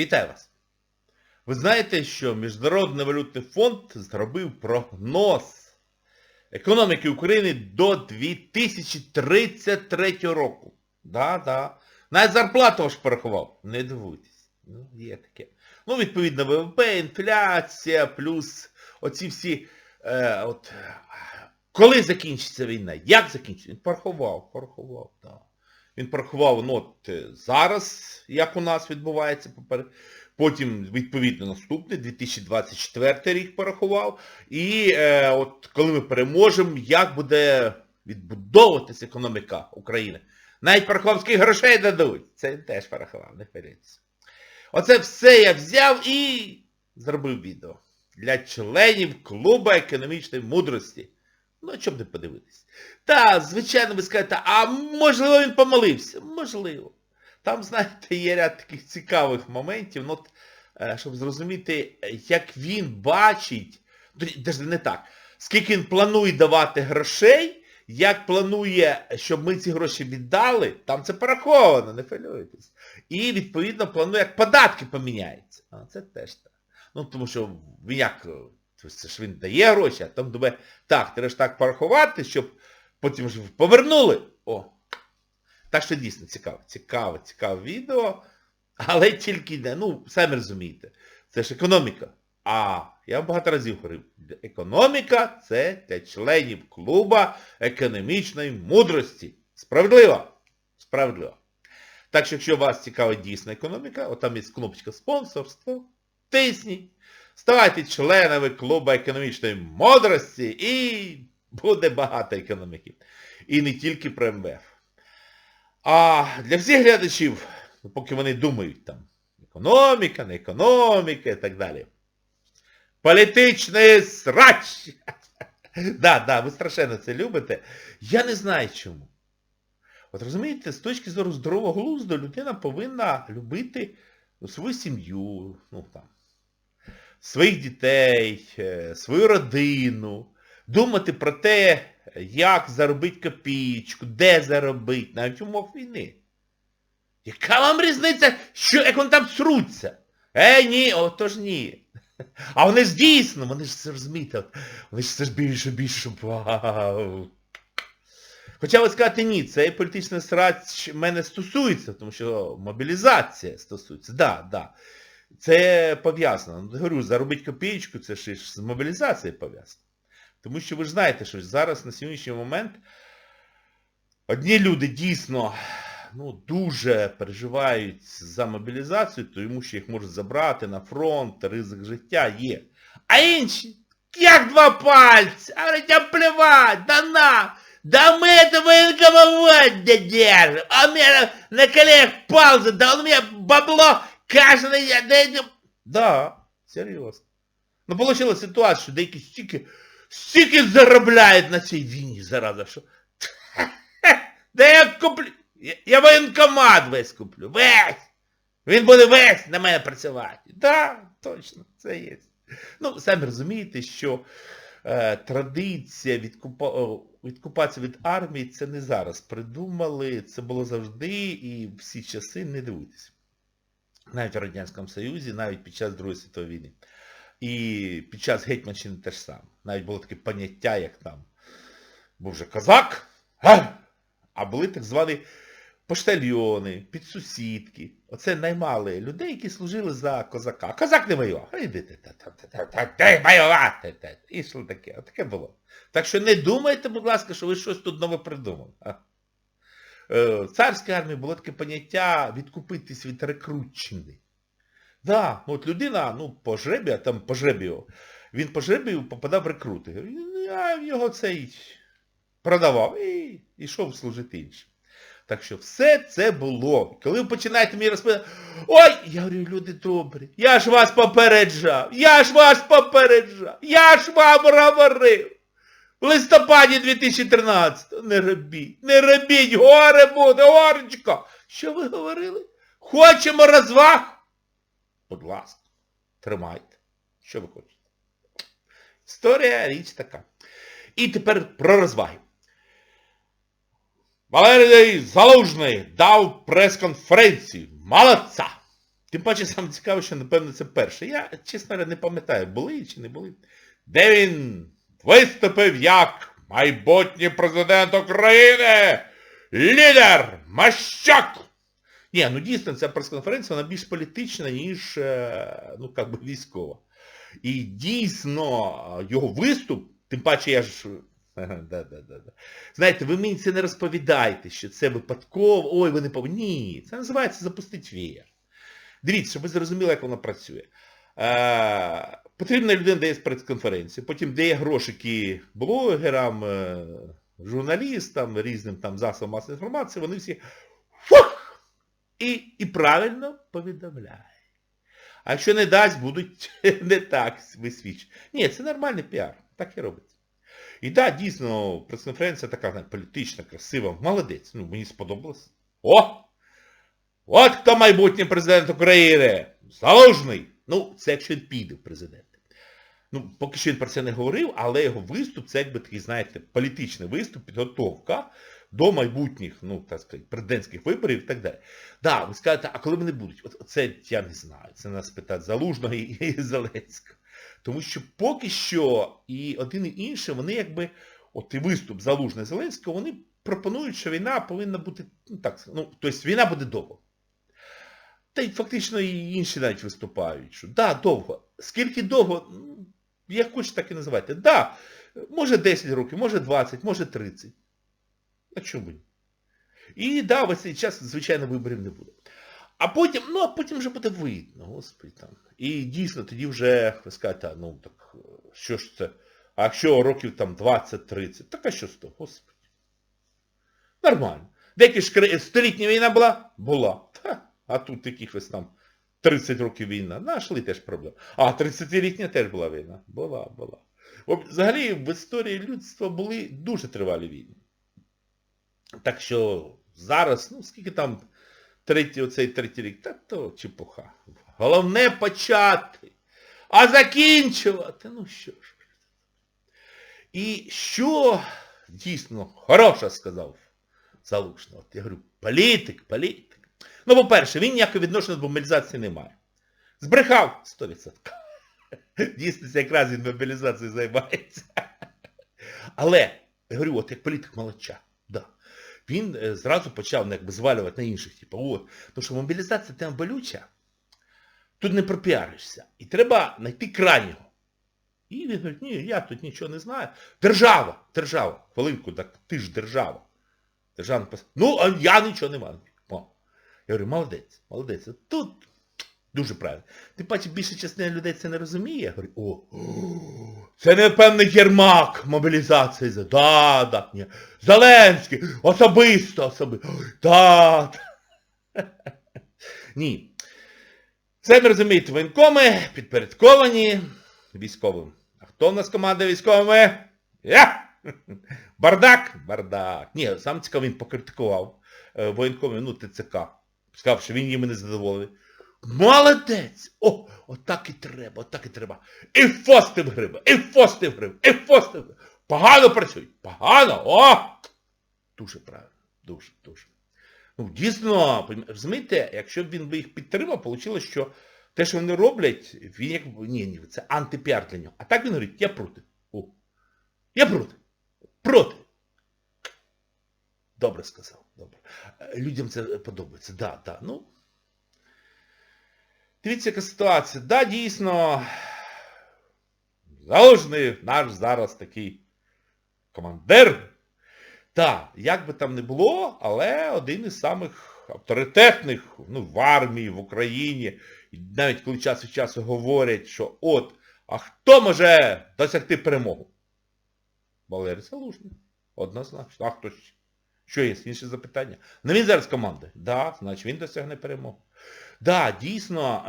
Вітаю вас! Ви знаєте, що Міжнародний валютний фонд зробив прогноз економіки України до 2033 року. Да, да. Навіть зарплату аж порахував. Не дивуйтесь. Ну, є таке. Ну, відповідно, ВВП, інфляція, плюс оці всі. Е, от, коли закінчиться війна? Як закінчиться? Він порахував, порахував, так. Да. Він порахував ну, от, е, зараз, як у нас відбувається, потім, відповідно, наступний, 2024 рік порахував. І е, от коли ми переможемо, як буде відбудовуватися економіка України. Навіть скільки грошей дадуть. Це він теж порахував, не хвилюйтесь. Оце все я взяв і зробив відео для членів клубу економічної мудрості. Ну, щоб не подивитись. Та, звичайно, ви скажете, а можливо він помилився? Можливо. Там, знаєте, є ряд таких цікавих моментів, ну, е, щоб зрозуміти, як він бачить, навіть не так, скільки він планує давати грошей, як планує, щоб ми ці гроші віддали, там це пораховано, не хвилюйтесь. І, відповідно, планує, як податки поміняються. А це теж так. Ну, тому що він як, це ж він дає гроші, а там думає, так, треба ж так порахувати, щоб потім ж повернули. О. Так що дійсно цікаво, цікаве, цікаве відео, але тільки не, ну, самі розумієте, це ж економіка. А я багато разів говорив, економіка це для членів клуба економічної мудрості. Справедливо? Справедливо. Так що, якщо вас цікавить дійсна економіка, от там є кнопочка спонсорство, тисніть, ставайте членами клубу економічної мудрості і буде багато економіки. І не тільки про МВФ. А для всіх глядачів, ну, поки вони думають там, економіка, не економіка і так далі. Політичний срач! Да, да, ви страшенно це любите. Я не знаю чому. От розумієте, з точки зору здорового глузду людина повинна любити свою сім'ю, ну там, своїх дітей, е, свою родину, думати про те, як заробити копійку, де заробити, навіть в умовах війни. Яка вам різниця, що як вони там сруться? Ей, ні, отож ні. А вони ж дійсно, вони ж це розумієте, вони ж все ж більше, більше, вау. Хоча ви скажете, ні, цей політичний срач мене стосується, тому що мобілізація стосується. Да, да. Це пов'язано. Ну, Говорю, заробити копійку, це ж з мобілізацією пов'язано. Тому що ви ж знаєте, що зараз на сьогоднішній момент одні люди дійсно ну, дуже переживають за мобілізацію, тому що їх можуть забрати на фронт, ризик життя є. А інші, як два пальці, а говорять, а плевать, да на, да мы это военкомовать держим, а у меня на коленях пауза, да у меня бабло каждый день, да, серйозно. Ну, получила ситуація, що деякі стільки, стільки заробляють на цій війні, зараза, що... Да я куплю, я, я воєнкомат весь куплю, весь. Він буде весь на мене працювати. Да, точно, це є. Ну, самі розумієте, що е, традиція відкупа... відкупатися від армії це не зараз придумали, це було завжди і всі часи не дивуйтесь. Навіть в Радянському Союзі, навіть під час Другої світової війни. І під час Гетьманщини теж саме. Навіть було таке поняття, як там був же козак, а були так звані поштальйони, підсусідки. Оце наймали людей, які служили за козака. Козак не воював. А йди ти, та, та, та, та, та, та, воювати. І йшло таке. Отаке було. Так що не думайте, будь ласка, що ви щось тут нове придумали. А. Е, В царській армії було таке поняття відкупитись від рекрутчини. Да, ну от людина, ну, по жребі, там по жребію, він по жребію попадав в рекрути. А його цей продавав і йшов служити іншим. Так що все це було. Коли ви починаєте мені розповідати, ой, я говорю, люди добрі, я ж вас попереджав, я ж вас попереджав, я ж вам говорив. В листопаді 2013 не робіть, не робіть, горе буде, горечко. Що ви говорили? Хочемо розваг? Будь ласка, тримайте. Що ви хочете? Історія річ така. І тепер про розваги. Валерій Залужний дав прес-конференцію. Молодця! Тим паче саме цікаво, що, напевно, це перше. Я, чесно не пам'ятаю, були чи не були. Де він виступив як майбутній президент України, лідер Мащак. Ні, ну дійсно, ця прес-конференція, вона більш політична, ніж, е, ну, як би, військова. І дійсно, його виступ, тим паче я ж... Да, да, да, да. Знаєте, ви мені це не розповідаєте, що це випадково, ой, ви не повинні. Ні, це називається запустити веєр. Дивіться, щоб ви зрозуміли, як воно працює. Е, потрібна людина дає прес-конференцію, потім дає грошики блогерам, е, журналістам, різним там засобам масової інформації, вони всі фух! І, і правильно повідомляють. А якщо не дасть, будуть не так висвічені. Ні, це нормальний піар, так і робиться. І так, да, дійсно, прес-конференція така знаєте, політична, красива, молодець. Ну, мені сподобалось. О! От хто майбутній президент України! Залужний! Ну, це якщо він піде в президенти. Ну, поки що він про це не говорив, але його виступ, це якби такий, знаєте, політичний виступ, підготовка до майбутніх, ну, так сказати, президентських виборів і так далі. Да, ви скажете, а коли вони будуть? От це я не знаю. Це нас питати Залужного і, і Зеленського. Тому що поки що і один і інший, вони якби, от і виступ Залужного Зеленського, вони пропонують, що війна повинна бути, ну так, ну, тобто війна буде довго. Та й фактично і інші навіть виступають, що да, довго. Скільки довго, ну, як хочете, так і називайте. Да, може 10 років, може 20, може 30. А чому ні? І да, в цей час, звичайно, виборів не буде. А потім, ну, а потім вже буде видно, господи там. І дійсно, тоді вже, ви скажете, ну так, що ж це? А якщо років там 20-30, так а що з того, господи? Нормально. Деякі ж столітня війна була? Була. Та. А тут якихось там 30 років війна. Нашли теж проблем. А 30-літня теж була війна. Була, була. Взагалі в історії людства були дуже тривалі війни. Так що зараз, ну скільки там третій, оцей третій рік, та то чепуха. Головне почати. А закінчувати, ну що ж. І що дійсно хороше сказав Залужний. От я говорю, політик, політик. Ну, по-перше, він ніякого відношення до мобілізації не має. Збрехав 100%. Дійсно, якраз він мобілізацією займається. Але, я говорю, от як політик молодча, да. Він е, зразу почав ну, якби, звалювати на інших. Типу, от. Тому що мобілізація тема болюча, тут не пропіаришся. І треба знайти крайнього. І він говорить, ні, я тут нічого не знаю. Держава, держава. Хвилинку, так ти ж держава. Державна. Ну, а я нічого не маю. Я говорю, молодець, молодець. Тут дуже правильно. Тим паче більша частина людей це не розуміє. Я говорю, о, це не певний Єрмак мобілізації. Да, да, ні. Зеленський, особисто, особисто. Да. Ні. Це не розумієте, воєнкоми підпорядковані військовим. А хто в нас командує військовими? Я! Бардак? Бардак. Ні, сам цікаво, він покритикував воєнкомів, ну, ТЦК. Сказав, що він їм не задоволений. Молодець! О, отак і треба, отак і треба. І фостив гриби, і фостив гриби, і фостив гриби. Погано працюють, погано, о! Дуже правильно, дуже, дуже. Ну, дійсно, розумієте, якщо б він би їх підтримав, вийшло, що те, що вони роблять, він як ні, ні, це антипіар для нього. А так він говорить, я проти. О, я проти. Проти. Добре сказав, добре. Людям це подобається, да, да. Ну, дивіться, яка ситуація. Да, дійсно, Залужний наш зараз такий командир. Так, як би там не було, але один із самих авторитетних ну, в армії, в Україні. І навіть коли час від часу говорять, що от, а хто може досягти перемогу? Валерій Залужний. Однозначно. А хто ще? Що є? Інше запитання. Ну він зараз команда. Так, да, значить він досягне перемогу. Так, да, дійсно,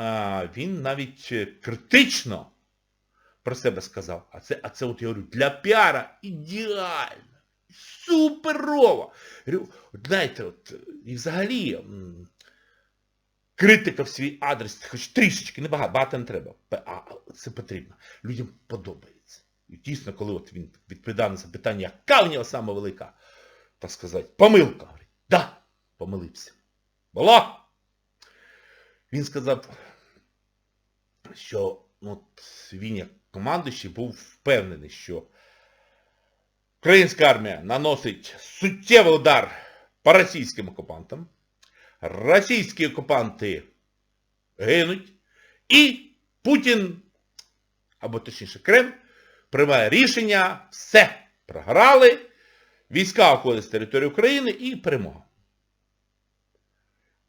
він навіть критично про себе сказав. А це, а це от я говорю, для піара ідеально. Суперово. Знаєте, от, і взагалі критика в свій адрес, хоч трішечки, небагато, багато не треба. А це потрібно. Людям подобається. І дійсно, коли от він відповідав на запитання, яка в нього сама велика, так сказати, помилка. Говорить, да, помилився. Було. Він сказав, що ну, от, він як командуючий був впевнений, що українська армія наносить суттєвий удар по російським окупантам, російські окупанти гинуть, і Путін, або точніше Кремль, приймає рішення, все, програли, війська уходять з території України і перемога.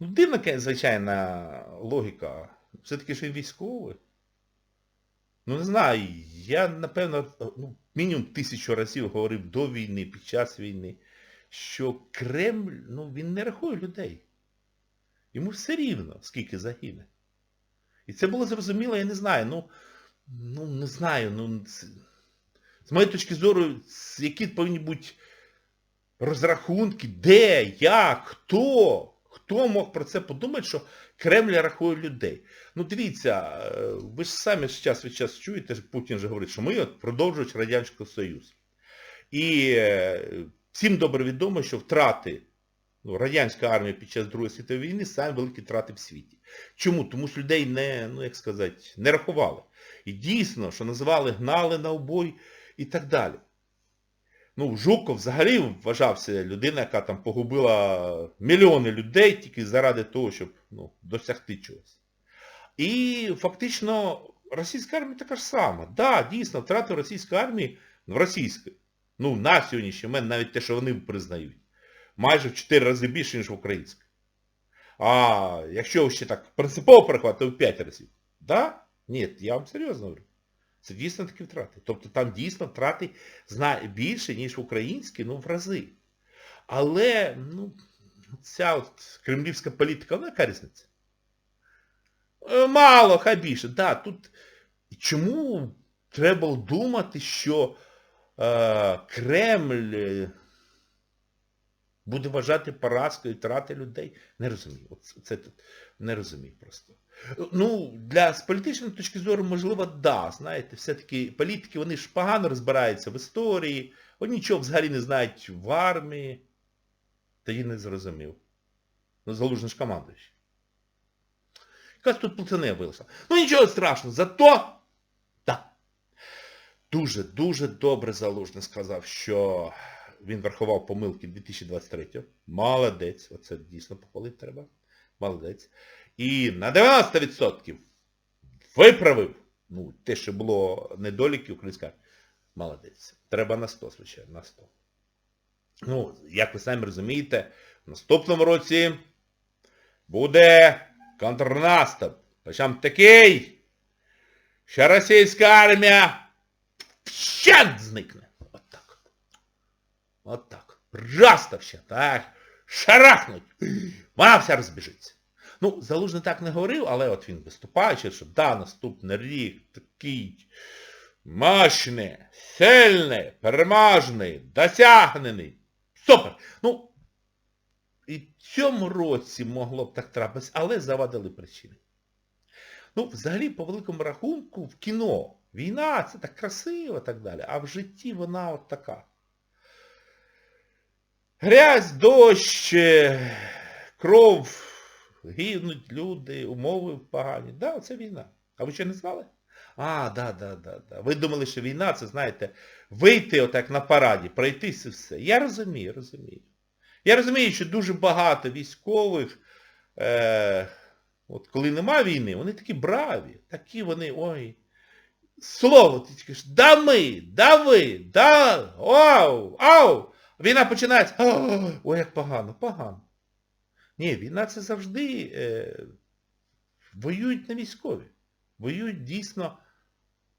Ну, дивна, звичайна логіка. Все-таки ж він військовий. Ну, не знаю, я, напевно, ну, мінімум тисячу разів говорив до війни, під час війни, що Кремль, ну, він не рахує людей. Йому все рівно, скільки загине. І це було зрозуміло, я не знаю, ну, ну не знаю, ну, це- з моєї точки зору, які повинні бути розрахунки, де, як, хто, хто мог про це подумати, що Кремль рахує людей. Ну дивіться, е, ви ж самі ж час від часу чуєте, Путін же говорить, що ми от продовжують Радянський Союз. І е, всім добре відомо, що втрати ну, радянської армії під час Другої світової війни самі великі втрати в світі. Чому? Тому що людей не, ну як сказати, не рахували. І дійсно, що називали, гнали на обой і так далі. Ну, Жуков взагалі вважався людина, яка там погубила мільйони людей тільки заради того, щоб ну, досягти чогось. І фактично російська армія така ж сама. Так, да, дійсно, втрати російської армії в російської. Ну, на сьогоднішній момент навіть те, що вони признають. Майже в 4 рази більше, ніж в українській. А якщо ще так принципово перехватити, то в 5 разів. Да? Ні, я вам серйозно говорю. Це дійсно такі втрати. Тобто там дійсно втрати більше, ніж українські, ну в рази. Але, ну, ця от кремлівська політика, вона яка різниця? Е, Мало, хай більше. Да, тут чому треба думати, що е, Кремль буде вважати поразкою втрати людей? Не розумію. От це тут не розумію просто. Ну, для з політичної точки зору, можливо, да, знаєте, все-таки політики, вони ж погано розбираються в історії, вони нічого взагалі не знають в армії. Тоді не зрозумів. Ну, залужний ж командуючий. Якась тут плутане вийшла. Ну нічого страшного, зато, так, дуже, дуже добре залужний сказав, що він врахував помилки 2023-го. Молодець, оце дійсно похвалити треба. Молодець. І на 90% виправив, ну, те, що було недоліки українська. Молодець. Треба на 100, звичайно, на 100. Ну, як ви самі розумієте, в наступному році буде контрнаступ. Причому такий, що російська армія вщент зникне. От так. От так. Просто все, так. Шарахнуть. Вона вся розбіжиться. Ну, Залужний так не говорив, але от він виступаючи, що да, наступний рік такий мощний, сильний, переможний, досягнений. Супер! Ну, і в цьому році могло б так трапитися, але завадили причини. Ну, взагалі, по великому рахунку, в кіно війна це так красиво і так далі, а в житті вона от така. Грязь, дощ, е, кров, гинуть люди, умови погані. Да, це війна. А ви що не знали? А, да, да, да, да. Ви думали, що війна, це, знаєте, вийти отак на параді, пройтись і все. Я розумію, розумію. Я розумію, що дуже багато військових, е, от коли нема війни, вони такі браві, такі вони, ой, слово, ти ж, да ми, да ви, да, ау, ау. Війна починається, ой, як погано, погано. Ні, війна це завжди е, воюють не військові. Воюють дійсно,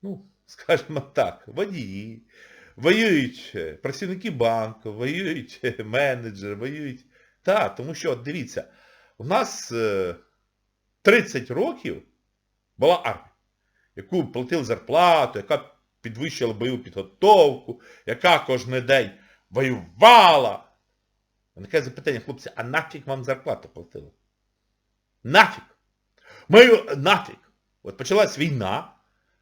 ну, скажімо так, водії, воюють е, працівники банку, воюють е, менеджери, воюють. Так, тому що, от дивіться, у нас е, 30 років була армія, яку платили зарплату, яка підвищила бойову підготовку, яка кожен день воювала. Виникає запитання, хлопці, а нафіг вам зарплату платили? Нафіг! Ми нафіг! От почалась війна,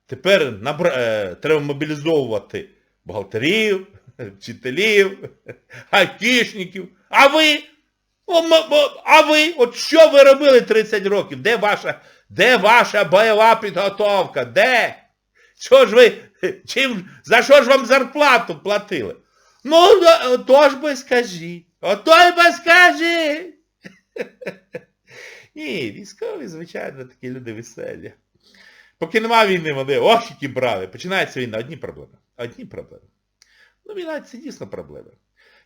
тепер набра... е, треба мобілізовувати бухгалтерів, вчителів, айтішників. А ви? А ви? От що ви робили 30 років? Де ваша, де ваша бойова підготовка? Де? Що ж ви, чим, за що ж вам зарплату платили? Ну, да, то ж би скажіть. Ото й би скажіть. Ні, військові, звичайно, такі люди веселі. Поки нема війни, вони ох, які брави. Починається війна, одні проблеми. Одні проблеми. Ну, війна це дійсно проблеми.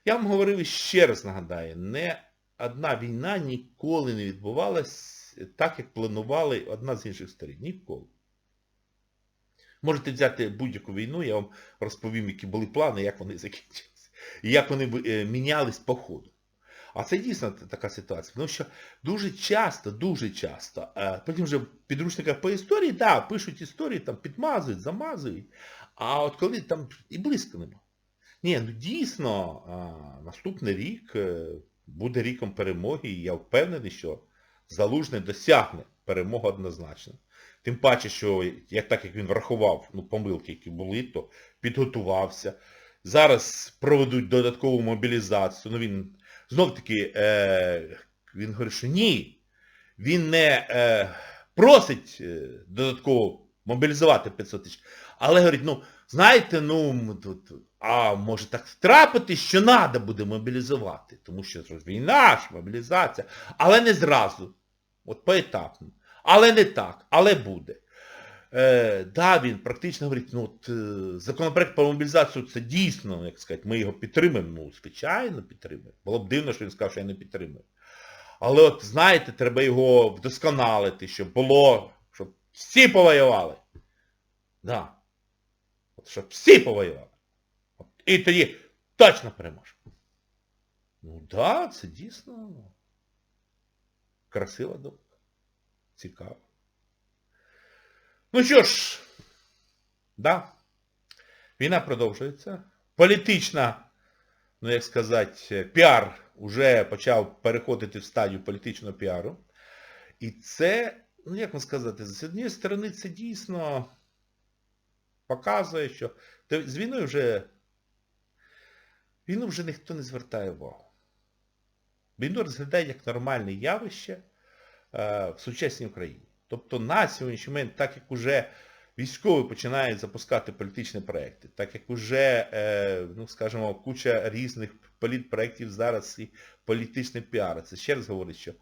Я вам говорив і ще раз нагадаю, не одна війна ніколи не відбувалась так, як планували одна з інших сторін. Ніколи. Можете взяти будь-яку війну, я вам розповім, які були плани, як вони закінчилися. І як вони е, мінялись по ходу. А це дійсно така ситуація. Тому що дуже часто, дуже часто, е, потім вже в підручниках по історії, так, да, пишуть історії, там підмазують, замазують. А от коли там і близько нема. Ні, ну дійсно, наступний рік е, буде ріком перемоги, і я впевнений, що Залужний досягне перемогу однозначно. Тим паче, що як так як він врахував ну, помилки, які були, то підготувався. Зараз проведуть додаткову мобілізацію. Ну він знов таки е, він говорить, що ні. Він не е, просить е, додатково мобілізувати 500 тисяч. Але говорить, ну, знаєте, ну, тут, а може так трапити, що треба буде мобілізувати. Тому що війна ж, мобілізація. Але не зразу. От поетапно. Але не так, але буде. Е, да, він практично говорить, ну от, е, законопроект про мобілізацію це дійсно, як сказати, ми його підтримуємо. Ну, звичайно, підтримуємо. Було б дивно, що він сказав, що я не підтримую. Але от, знаєте, треба його вдосконалити, щоб було, щоб всі повоювали. Да. От, щоб всі повоювали. От, і тоді точно переможемо. Ну так, да, це дійсно красива думка. Цікаво. Ну що ж, да, війна продовжується. Політична, ну як сказати, піар вже почав переходити в стадію політичного піару. І це, ну як вам сказати, з однієї сторони це дійсно показує, що з війною вже війну вже ніхто не звертає увагу. Війну розглядає як нормальне явище в сучасній Україні. Тобто на сьогоднішній момент, так як уже військові починають запускати політичні проекти, так як уже, е, ну скажімо, куча різних політпроєктів зараз і політичний піар, це ще раз говорить, що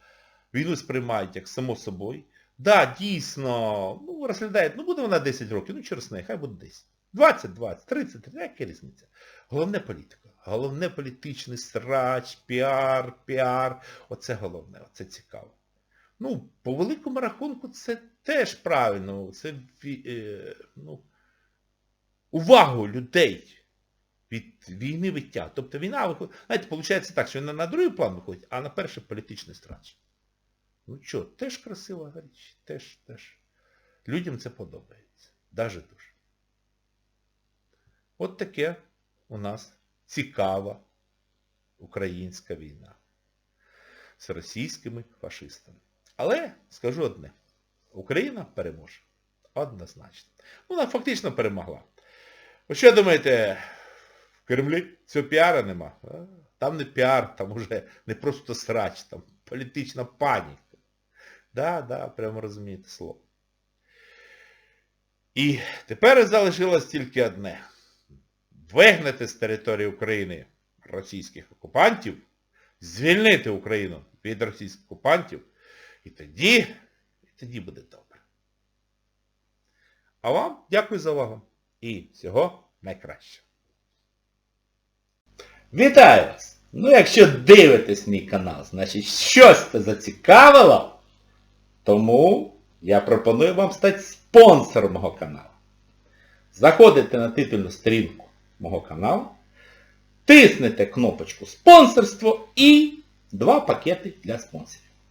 війну сприймають як само собою. Да, дійсно, ну, розглядають, ну буде вона 10 років, ну через неї, хай буде 10. 20, 20, 30, 30, яка різниця? Головне політика. Головне політичний срач, піар, піар. Оце головне, оце цікаво. Ну, по великому рахунку це теж правильно. Це е, ну, увагу людей від війни виття. Тобто війна виходить, знаєте, виходить так, що не на другий план виходить, а на перший політичний страч. Ну що, теж красива річ, теж, теж. Людям це подобається. Даже дуже. От таке у нас цікава українська війна з російськими фашистами. Але скажу одне, Україна переможе. Однозначно. Вона фактично перемогла. Ви що думаєте, в Кремлі цього піара нема? Там не піар, там уже не просто срач, там політична паніка. Да, да, прямо розумієте слово. І тепер залишилось тільки одне. Вигнати з території України російських окупантів, звільнити Україну від російських окупантів, і тоді, і тоді буде добре. А вам дякую за увагу. І всього найкращого. Вітаю вас! Ну якщо дивитесь мій канал, значить щось це зацікавило, тому я пропоную вам стати спонсором мого каналу. Заходите на титульну сторінку мого каналу, тиснете кнопочку спонсорство і два пакети для спонсорів.